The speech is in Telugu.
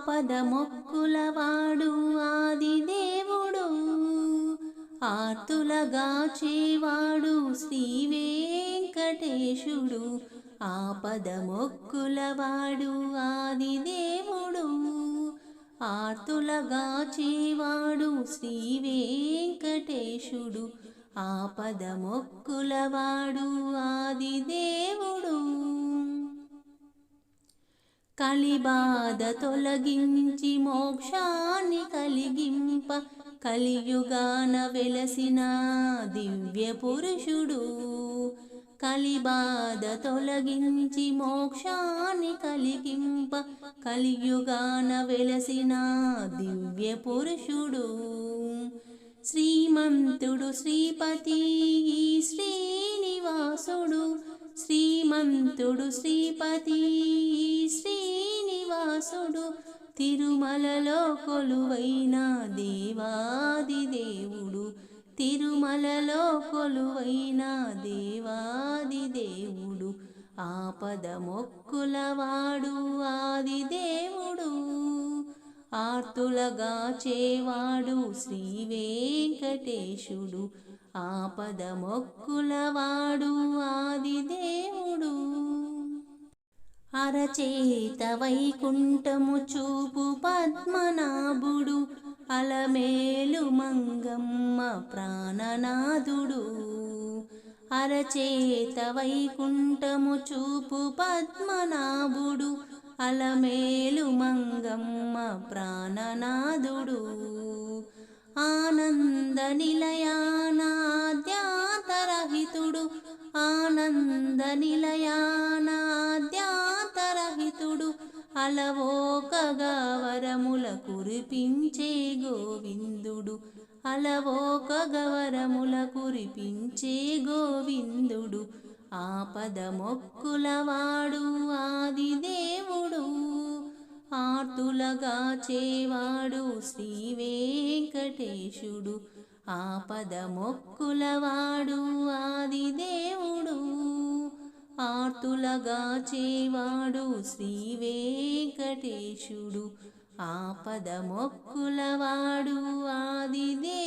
ఆపద మొక్కులవాడు ఆది దేవుడు ఆర్తులగాచేవాడు శ్రీ వెంకటేశుడు ఆపద మొక్కులవాడు ఆది దేవుడు ఆర్తులగాచేవాడు శ్రీ వెంకటేశుడు ఆపద మొక్కులవాడు ఆది కలిబాధ తొలగించి మోక్షాన్ని కలిగింప కలియుగాన వెలసిన దివ్య పురుషుడు. కలిబాధ తొలగించి మోక్షాన్ని కలిగింప కలియుగాన వెలసిన దివ్య పురుషుడు. శ్రీమంతుడు శ్రీపతి శ్రీనివాసుడు శ్రీమంతుడు శ్రీపతి ఈ తిరుమలలో కొలువైన దేవాది దేవుడు. తిరుమలలో కొలువైన దేవాది దేవుడు. ఆపద మొక్కులవాడు ఆది దేవుడు. ఆర్తులగా చేవాడు శ్రీ వెంకటేశుడు. ఆపద మొక్కులవాడు అరచేత వైకుంఠము చూపు పద్మనాభుడు అలమేలు మంగమ్మ ప్రాణనాథుడు. అరచేత వైకుంఠము చూపు పద్మనాభుడు అలమేలు మంగమ్మ ప్రాణనాథుడు. ఆనంద నిలయానాద్యాతరహితుడు ఆనంద నిలయానాద్యా అలవోకగా వరముల కురిపించే గోవిందుడు. అలవోకగా వరముల కురిపించే గోవిందుడు. ఆపద మొక్కులవాడు ఆది దేవుడు ఆర్తులగా చేవాడు శ్రీ వెంకటేశుడు ఆపద మొక్కులవాడు ఆర్తులగా చేవాడు శ్రీ వెంకటేశుడు ఆపద మొక్కులవాడు ఆదిదే